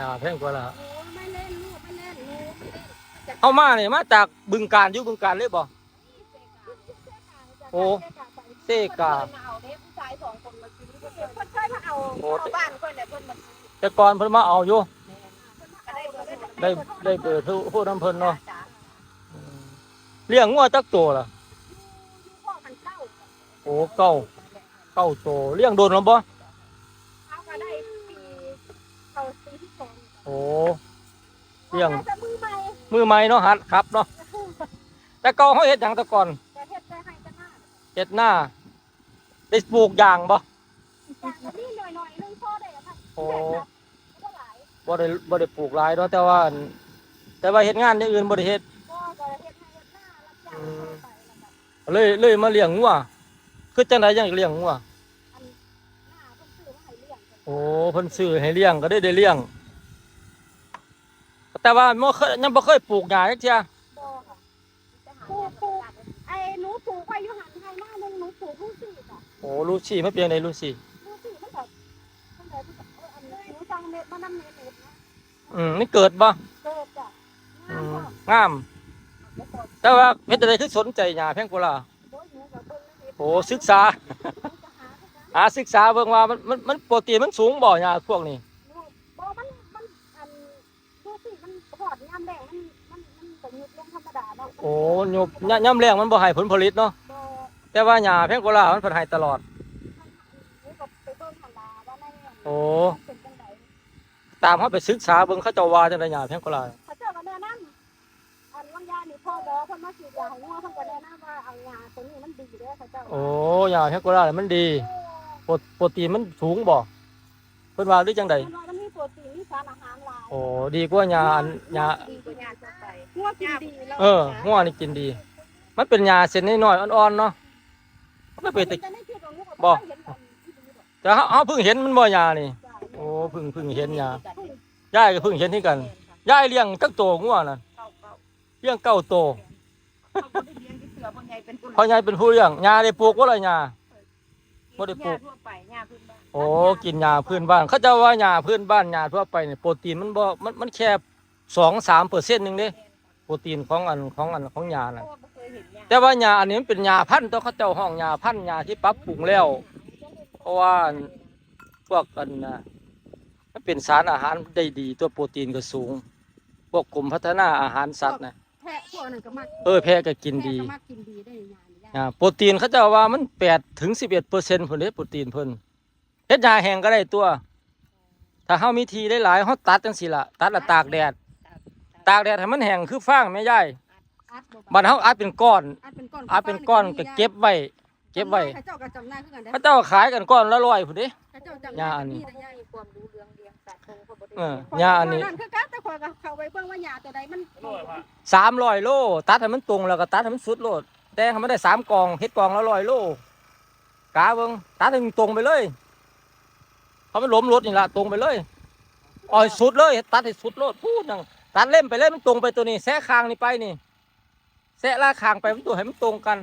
อ่าแพงกว่าละหนูไม่เล่นลูกไม่เล่นหนูไม่เล่นเอามาเนี่ยมาจากบึงการอยู่บึงการเลยบ่โอ้ เซกามาเอาเด็กผู้ชายสองคนมาซื้อเพิ่นเพิ่นเคยมาเอาโอ้เอาบ้านเพิ่นเนี่ยเพิ่นมาซื้อแต่ก่อนเพิ่นมาเอาอยู่ ก็ได้เบอร์ได้ได้เบอร์โทรพูดน้ำเพิ่นเนาะจ้อืมเลี้ยงงัวจักตัวล่ะพ่อมันเก้าโอ้เก้าเก้าตัวเลี้ยงโดนแล้วบ่ เอาก็ได้ปีเขาปีที่สอง โอ้เลี้ยงอาจะมือใหม่มือใหม่เนาะหัดครับเนาะแต่เก่าเฮาเฮ็ดหยังแต่ก่อนแต่เฮ็ดได้ให้กันหน้าเฮ็ดหน้าได้ปลูกยางบ่จากนี้หน่อยๆนึงพ่อได้อะค่ะโอ้ก็หลายบ่ได้บ่ได้ปลูกหลายเนาะแต่ว่า แต่ว่าเฮ็ดงานอย่างอื่นบ่ได้เฮ็ดพ่อก็เฮ็ดให้เฮ็ดหน้ารับจ้างไปแล้วก็เลยเลยมาเลี้ยงงัวคือจังไดยังเลี้ยงงัวอันหน้าเพิ่นซื้อมาให้เลี้ยงกันโอ้เพิ่นซื้อให้เลี้ยงก็ได้ได้เลี้ยง แต่ว่าบ่เคยยังบ่เคยปลูกหญ้าจักเที่ยบ่ค่ะปลูกปลูกไอ้หนูปลูกไว้อยู่หันให้หน้านึงหนูปลูกลูกสี่จ้ะโอ้ลูซี่มันเป็นจังไดลูซี่ลูกสี่มันแบบมันแบบเอออันนี้หนูจังเม็ดมานำเม็ดเม็ดนะอืมนี่เกิดบ่เกิดจ้ะอืงามมพ่องาม แล้วก็แต่ว่าเฮ็ดจังไดคือสนใจหญ้าแพงกว่าล่ะโดยหนูก็เบิ่งนเน็ตโอ้ศึกษา หนูจะหาให้จ้ะหาศึกษาเบิ่งว่ามันมันมันโปรตีนมันสูงบ่หญ้าพวกนี้ หนูบ่มันมันอันลูกสี่มันหอดยามแดงมันมันมันก็หยุดลง ธรรมดาเนาะโอ้ยบยย่ำแรงมันบ่ให้ผลผลิตเนาะบ่แต่ว่าหญ้าแพงกว่าล่ะมันเพิ่นให้ตลอดหนูก็ไปเบิ่งหันลาว่าในอันโอ้ เป็นจังไดตามเฮาไปศึกษาเบิ่งเขาเจ้าว่าจังไดหญ้าแพงกว่าล่ะถ้าเจ้าก็แนะนำอันว่างยานี่พ่อหมอเพิ่นมาฉีดยาให้งัวเพิ่นก็แนะนำว่าเอายาตัวนี้มันดีเด้อเขาเจ้าโอ้หญ้าแพงกว่าล่ะมันดีโปรโปรตีนมันสูงบ่เพิ่นว่าหรือจังไดเพิ่นว่ามันมีโปรตีนมีสารอาหารหลายโอ้ดีกว่าหญ้าอันหญ้าดีกว่ายาทั่วไป งัวกินดีแล้วเอองัวนี่กินดี มันเป็นหญ้าเส้นน้อยๆอ่อนๆเนาะมันก็เป็นแต่จะได้คิดว่างัวบ่เห็นผลที่ดีดอกแต่เฮาเฮาเพิ่งเห็นมันบ่หญ้านี่จ้ะโอ้เพิ่งเพิ่งเห็นหญ้ายายก็เพิ่งเห็นที่กันยายเลี้ยงจักโตงัวน่ะเลี้ยงเก้าโตเขาบ่ได้เลี้ยงที่เสือบ่ใหญ่เป็นผู้พ่อใหญ่เป็นผู้เลี้ยงยาได้ปลูกบ่ล่ะยา บ่ได้ปลูก ทั่วไปหญ้าพื้นบ้านโอ้กินยาพื้นบ้าน เขาเจะว่ายาพื้นบ้านยาทั่วไปเนี่ยโปรตีนมันบ่มันมันแค่สองสามเปอร์เซ็นต์นึงเด้ โปรตีนของอันของอันของยาเพน่ะราะว่าบ่เคยเห็นหญ้าแต่ว่ายาอันนี้มันเป็นยาพันธุ์ตัวเขาเจ้าห้องยาพันธุ์ยาที่ปรับปรุงแล้ว เพราะว่าพวกกันนะมันเป็นสารอาหารได้ดีตัวโปรตีนก็สูง พวกกลุ่มพัฒนาอาหารสัตว์นะแพะพวกนั้นก็มักเออแพะก็กินดีแพะก็มักกินดีได้หญ้านี่ยาอ่าโปรตีนเขาเจะว่ามันแปดถึงสิบเอ็ดเปอร์เซ็นต์ผลเด้โปรตีนเพิ่นเฮ็ดยาแห้งก็ได้ตัว ถ้าเฮามีทีได้หลายเฮาตัดจังซี่ล่ะตัดแล้วตากแดด ตากแดดให้มันแห้งคือฟางแม่ยายอัดบ่บัดเฮาอัดเป็นก้อน อัดเป็นก้อนอัดเป็นก้อนก็เก็บไว้ เก็บไว้เขาเจ้าก็จำหน้าคือกันเด้เขาเจ้าขายกันก้อนละร้อยพุ่นเด้เขาเจ้าจำหยาน้าอันนี้มีแต่ยามีความรู้เรื่องเลี้ยงสัตว์คงเขาบ่ได้เออเลี้ยงยาอันนี้ข้ยคือกันแต่ข่อยก็เข้าไปเบิ่งว่ายาตัวใดมันสามร้อยโลตัดให้มันตรงแล้วก็ตัดให้มันสุดโลดแต่ให้มันได้สามกองเฮ็ดกองละร้อยโลกาเบิ่งตัดให้มันตรงไปเลยเพราะมันล้มรถนี่ล่ะตรงไปเลยอ่อยสุดเลย ตัดให้สุดโลดพูดจัง ตัดเล่มไปเลยมันตรงไปตัวนี้แซะคางนี่ไปนี่แซะลากคางไปมันตัวให้มันตรงกัน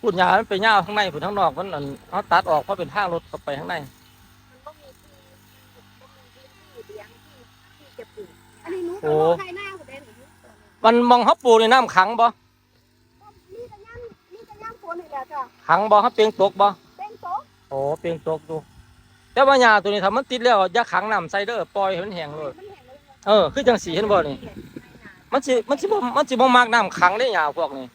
พูดยามันไปยาวข้างในพูดข้างนอกมันอันเอาตัดออกเพราะเป็นทางรถเข้าไปข้างในมันบ่มีที่บ่มีที่เลี้ยงที่ที่จะปลูกอันนี้หนูโอ้ก็บ่ให้หน้าบ่ได้หนูมันมองเขาปลูกในน้ำขังบ่มีแต่ย่ำมีแต่ย่ำฝนนี่แหละจ้ะขังบ่เขาเปียงตกบ่เป็นโตะโอ้เปียงตกดู แต่ว่าหญ้าตัวนี้ถ้ามันติดแล้วอย่าขังน้ำใส่เด้อปล่อยให้มันแห้งเลยมันแห้งเลยเออคือจังสีเห็นบ่นี่มันสิมันสิบ่มันสิบ่มักน้ำขังได้หญ้าพวกนี้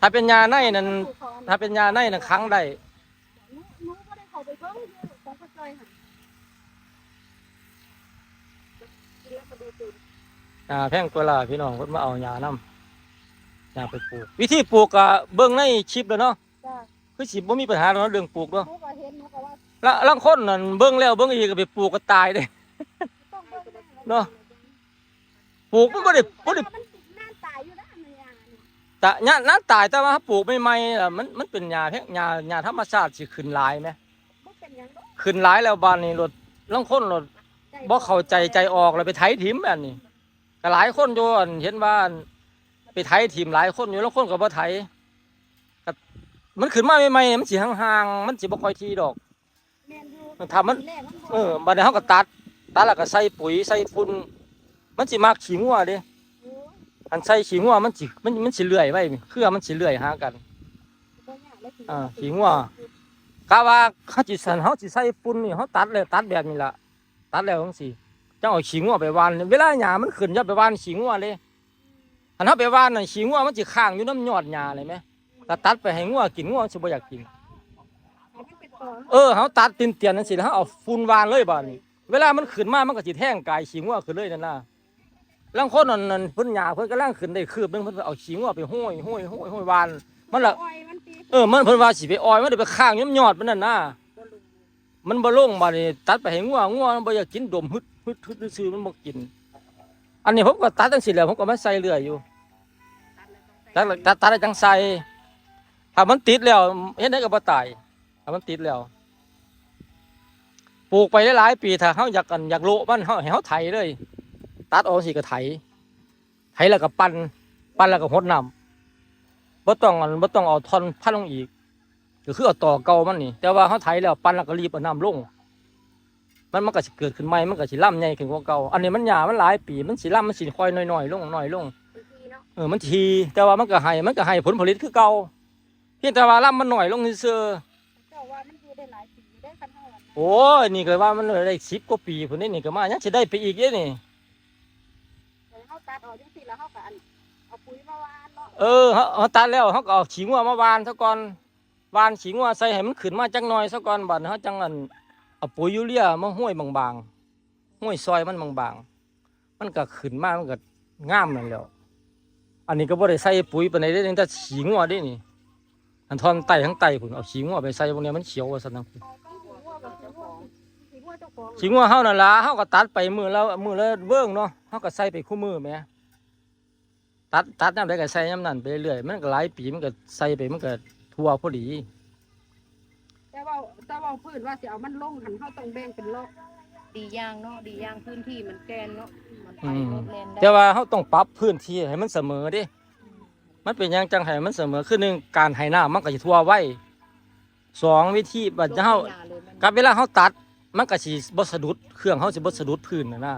ถ้าเป็นหญ้าในนั่นถ้าเป็นหญ้าในนั่นขังได้หนูหนูบ่ได้เข้าไปเบิ่งอยู่ของพ่อจ้อยหั่นกินแล้วก็ดูตื่นอ่าแพงกว่าล่ะพี่น้องเพิ่นมาเอาหญ้านํหญ้าไปปลูก วิธีปลูกก็เบิ่งในคลิปแล้วเนาะจ้ะคือสิบ่มีปัญหาเนาะเรื่องปลูกเนาะห นูก็เห็นหนูก็ว่าละลางคนนั่นเบิ่งแล้วเบิ่งอีกก็ไปปลูกก็ตายเด้ต้องเบิ่งแเนาะปลูกมันบ่ได้บ่ได้มันติดน้ำตายอยู่นะมันยาเนี่ยแต่หญ้าน้าตายแต่ว่าถ้าปลูกใหม่ๆอะมันมันเป็นหญ้าแพงหญ้าหญ้าธรรมชาติสิขึ้นหลายไหมบ่เป็นหยังบ่ขึ้นหลายแล้วบ้านนี้รถลางคนรถ ใจบ่เข้าใจใจออกแล้วไปไถถิ่มแบบนี้ก็หลายคนอยู่อั่นเห็นว่าอั่นไปไถถิ่มหลายคนอยู่แล้วคนก็บ่ไถก็ มันขึ้นมาใหม่ๆมันสิห่างๆมันสิบ่ค่อยทีดอก แม่นอยู่มันทำมันทีแรกมันบ่เออบัดนี้เฮาก็ตัด ตัดแล้วก็ใส่ปุ๋ยใส่ฝุ่นมันสิมักขี้งัวเด้เอออันใส่ขี้งัวมันสิมันมันสิเลื่อยไว้เครือมันสิเลื่อยหากัน บ่ยากเลยอ่าขี้งัว กะว่าเขาสิสันเฮาสิใส่ฝุ่นนี่เฮาตัดเลยตัดแบบนี้ล่ะตัดแล้วจังซี่จังเอาขี้งัวไปหวานเวลาหญ้ามันขึ้นอย่าไปหวานขี้งัวเลยอันเฮาไปหวานน่ะขี้งัวมันสิค้างอยู่น้ำยอดหญ้าเลยแหม ก็ตัดไปให้งัวกินงัวมันสิบ่อยากกินให้มันเป็นตอเออเขาตัดตีนเตียนนั่นสิแล้วเขาเอาฝุ่นวานเลยบ้านนี้เวลามันขึ้นมามันก็สิแท่งกายขี้งัวขึ้นเลยนั่นน่ะลังคนนั่นนั่นเพิ่นหยาเพิ่นกำลังขึ้นได้คืบหนึงเพิ่นเอาขี้งัวไปห้อยห้อยห้อยห้อยวาน มันละอ้อยมันตีเออ มันเพิ่นว่าสิไปออยมันได้ไปข้างยมยอดมันนั่นน่ะบ่ลงมันบ่ลงมานี่ตัดไปให้งัวงัวมันบ่อยากกินดมฮึดฮึดฮึดซื่อๆมันบ่กิน อันนี้ผมก็ตัดจังซี่แหล้วผมก็มาใส่เรื่อยอยู่ตัดแล้วต้องใส่ตัดตัดตัดได้จังใส่ ถ้ามันติดแล้วเฮ็ดได้ก็บ่ตายถ้ามันติดแล้ว ปลูกไปหลายๆปีถ้าเขาอยากกันอยากโละมันเขาให้เขาไถเลย ตัดออกสิก็ไถ ไถแล้วก็ปั้นปั้นแล้วก็หดน้ำบ่ต้องอันบ่ต้องเอาท่อนพันลงอีกก็คือเอาต่อเก่ามันนี่ แต่ว่าเขาไถแล้วปั้นแล้วก็รีบเอาน้ำลง มันมันก็สิเกิดขึ้นใหม่มันก็สิล่ำใหญ่ขึ้นกว่าเก่าอันนี้มันหยามันหลายปีมันสิล่ำมันสิค่อยน้อยๆลงน้อยลงบางทีเนาะเออมันทีแต่ว่ามันก็ให้มันก็ให้ผลผลิตคือเก่า เพียงแต่ว่าล่ำมันน้อยลงซื่อๆเจ้าว่ามันอยู่ได้หลายปีได้คันเท่านั้นโอ้ยนี่ก็ว่ามันได้สิบกว่าปีพุ่นนี่นี่ก็มายังจะได้ไปอีกเด้นี่เออเฮาตัดออกจังซี่แล้วเฮาก็อันเอาปุ๋ยมาวานเนาะเออเขาเขาตัดแล้วเขาก็เอาขี้งัวมาวานซะก่อนวานขี้งัวใส่ให้มันขึ้นมาจังหน่อยซะก่อนบัดเขาจังอันเอาปุ๋ยยูเรียมาห้วยบางๆห้วยซอยมันบางๆมันก็ขึ้นมามันก็งามนั่นแหล้วอันนี้ก็บ่ได้ใส่ปุ๋ยปานใดเด้ตั้งแต่ขี้งัวเด้นี่ อันทอนไตทั้งไตพุ่นเอาขี้งัวไปใส่พวกเนี้ยมันเขียวว่าซั่นนะต้องสิว่าแบบเจ้าของสิว่าเจ้าของขี้งัวเฮานั่นล่ะเฮาก็ตัดไปมือละมือละเบิ่งเนาะเฮาก็ใส่ไปคู่มือแหมตัดตัดน้ำได้ก็ใส่น้ำนั่นไปเรื่อยมันก็หลายปีมันก็ใส่ไปมันก็ทั่วพอดี แต่ว่าแต่ว่าพืชว่าสิเอามันลงหันเฮาต้องแบ่งเป็นรอบดีอย่างเนาะดีอย่างพื้นที่มันแกนเนาะมันไปอืมรถแลนได้แต่ว่าเราต้องปรับพื้นที่ให้มันเสมอเดิ มันเป็นหยังจังให้มันเสมอคือหนึ่งการให้น้ำมันก็จะทั่วไว้สองวิธีบัดเฮาลงหญ้เลยมันกับเวลาเฮาตัด มันก็สิบ่สะดุดเครื่องเฮาสิบ่สะดุดพื้นน่ะนะ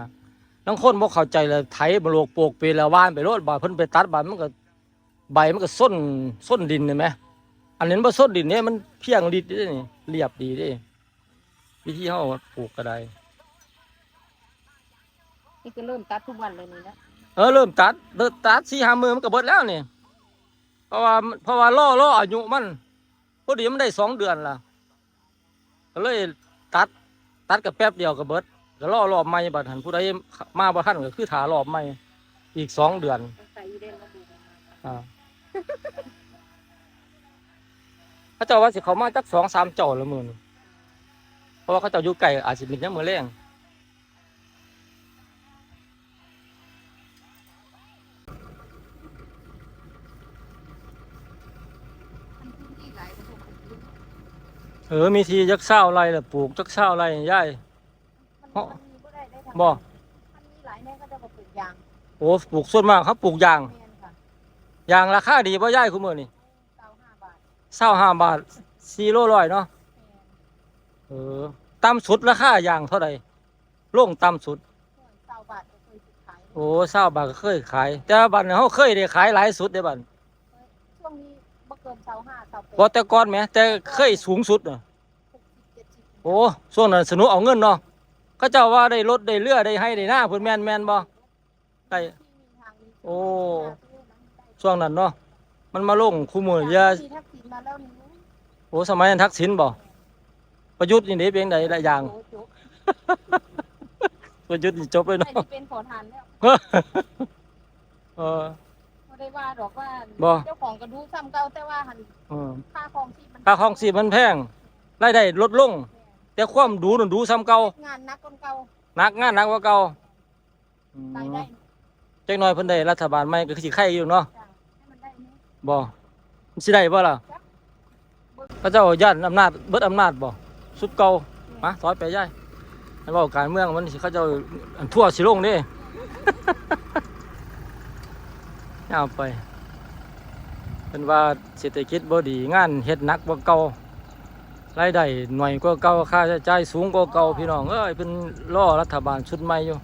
บางคนบ่เข้าใจเลยไถบ่โลกโปกไปแล้วว่านไปโลดบาดเพิ่นไปตัดบาดมันก็ใบมันก็ส้นส้นดินเห็นไหมอันนี้มันบ่ส้นดินเนี่ยมันเพียงดินเด้นี่เรียบดีเด้วิธีเฮาปลูกก็ได้นี่ก็เริ่มตัดทุกวันเลยนี่นะเออเริ่มตัดเริ่มตัดสี่ห้ามือมันก็เบิดแล้วนี่เพ ราะว่าเพราะว่าล่อล่ออายุมันพอดีมันได้สองเดือนละก็เลยตัดตัดกับแป๊บเดียวก็เบิดก็ล่อรอบใหม่บัดหันผู้ใดมาบ่ทันก็คือถารอบใหม่อีกสองเดือนต้องใส่อีเดนมาดูอ่าเขาเจ้าว่าสิเขามาจักสองสามเจ้าละมือนี่เพราะว่าเขาเจ้าอยู่ไกลอาจจะมีน้ำมือแรง มันพื้นที่หลายประสบการณ์ เออมีทีจักเศร้าไรล่ะปลูกจักเศร้าไรย่ายมันมันมีบ่ได้ได้ทำบ่มันมีหลายแม่ก็จะมาปลูกยางโอ้ปลูกส่วนมากเขาปลูกยางแม่นค่ะยางราคาดีป่ะย่ายคุณมือนี่เก้าห้าบาทเศร้าห้าบาทสี่โลร้อยเนาะแม่นเออต่ำสุดราคายางเท่าไหร่ลงต่ำสุดห่วยเก้าบาทก็เคยสิขายโอ้เศร้าบาทก็เคยขาย แต่ว่าบัดนี้เขาเคยได้ขายหลายสุดเด้บัดช่วงนี้ บ่เกินเก้าห้าเก้าแปดพอแต่ก่อนแหมแต่เคยสูงสุดน่ะหกสิบเจ็ดสิบโอ้ช่วงนั้นสนุกเอาเงินเนาะเขาเจ้าว่าได้รถได้เรือได้ให้ได้หน้าเพิ่นแม่นแม่นบ่ได้ ที่มีทางมีโอ้ซื้อนั้นได้ช่วงนั้นเนาะมันมาลงคู่มืออยาที่ทักษิณมาแล้วนี่โอ้สมัยนั้นทักษิณบ่ประยุทธ์นี่เด้เป็นไดได้อย่าง โอ้โหประยุทธ์นี่จบเลยได้เนาะที่เป็นขอทานแล้ว เออ ไม่ได้ว่าดอกว่าบ่ เจ้าของก็ดูซ้ำเก่าแต่ว่าหันเออค่าครองชีพมันค่าครองชีพมันแพงรายได้ลดลง แต่ความดูนั่นดูซ้ำเก่า งานนักคนเก่าหนักงานหนักกว่าเก่าอืมรายได้จักหน่อยเพิ่นได้รัฐบาลใหม่ก็คือสิไข่อยู่เนาะ จ้ะให้มันได้ไหม บ่มันสิได้บ่ล่ะพระเจ้าย่านอำนาจเบิดอำนาจบ่สุดเก่ามาถอยไปย่ายให้เว้าการเมืองมันสิเขาเจ้าอันทั่วสิลงเด้ เอาไปเป็นว่าเศรษฐกิจบ่ดีงานเฮ็ดหนักกว่าเก่ารายได้หน่อยกว่าเก่าค่าใช้จ่ายสูงกว่าเก่าพี่น้องเอ้ยเพิ่นรอรัฐบาลชุดใหม่อยู่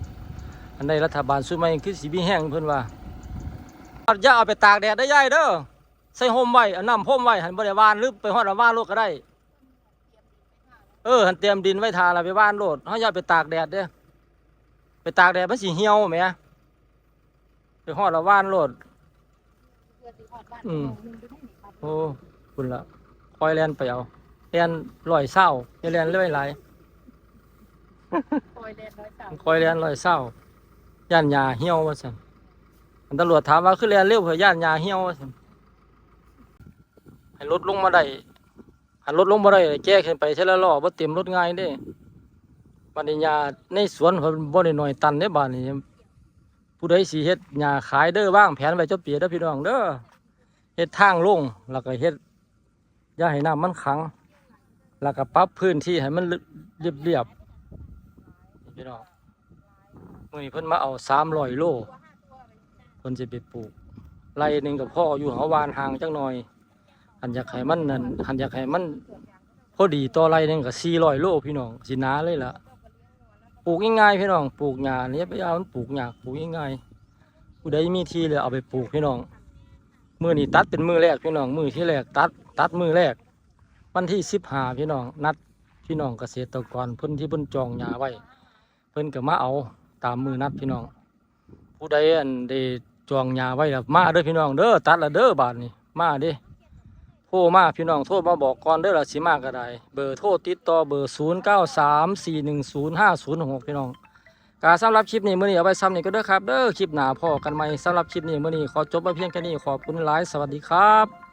อันใดรัฐบาลชุดใหม่คือสิมีแห้งเพิ่นว่าอย่าเอาไปตากแดดได้อยายเด้อใส่ห่มไว้เอาน้ำพ่มไว้หันบ่ได้วานหรือไปฮอดเอาหว่านโลดก็ได้ เออหันเตรียมดินไว้ทาแล้วไปว่านโลดเฮาอย่าไปตากแดดเด้อไปตากแดดมันสิเหี่ยวแหมไปฮอดเอาหว่านโลด อสิฮอดบ้านอืมโนึงไปได้นี่ครับโอ้คุณละคอยแลนไปเอาแลนลอยเศร้าอย่าแลนเลื่อยไหลายคอยแลนร้อยสามคอยแลนลอยเศร้าย่านยาเหี่ยวว่าซั่นอันตำรวจถามว่าคือแลนเร็วเพื่อย่านยาเหี่ยวว่าซั่นให้รถลงมาได้หันรถลงมาได้แก้ขึ้นไปเทละล้อบ่เต็มรถง่ายเด้บัดนี้ยาในสวนเพิ่นบ่ได้น้อยตันเด้บาดนี้ผู้ใดสิเฮ็ดหญ้าขายเด้อวางแผนไว้จนปีเด้อพี่น้องเด้อ เฮ็ดทางลงแล้วก็เฮ็ดย่าให้น้ำมันขัง แล้วก็ปรับพื้นที่ให้มันเรียบเรียบพี่น้องมื่อนี้เพิ่นมาเอาสามร้อยโลเพิ่นจะไปปลูกไรหนึ่งกับพ่ออยู่หาวานห่างจังหน่อยหันอยากให้มันนั่นหันอยากให้มันพอดีต่อไรหนึ่งกับสี่ร้อยโลพี่น้องสินาเลยล่ะปลูกง่ายๆพี่น้องปลูกหญ้าเนี่ยไปเอามันปลูกหญ้าปลูกง่ายๆผู้ใดมีที่เลยเอาไปปลูกพี่น้อง มือนี้ตัดเป็นมือแรกพี่น้องมือที่แรกตัดตัดมือแรก วันที่สิบห้าพี่น้องนัดพี่น้องเกษตรกรเพิ่นที่เพิ่นจองหญ้าไว้ เพิ่นก็มาเอาตามมือนัดพี่น้อง ผู้ใดอันได้จองหญ้าไว้แล้วมาเด้อพี่น้องเด้อตัดละเด้อบาทนี่มาเด้โทรมาพี่น้องโทรมาบอกก่อนเด้อละสิมาก็ได้เบอร์โทรติดต่อเบอร์ศูนย์เก้าสามสี่หนึ่งศูนย์ห้าศูนย์หกพี่น้อง กาสำหรับคลิปนี้มื้อนี้เอาไปซ้ำนี่ก็เด้อครับเด้อคลิปหน้าพอกันใหม่สำหรับคลิปนี้มื้อนี้ขอจบมาเพียงแค่นี้ขอบคุณหลายสวัสดีครับ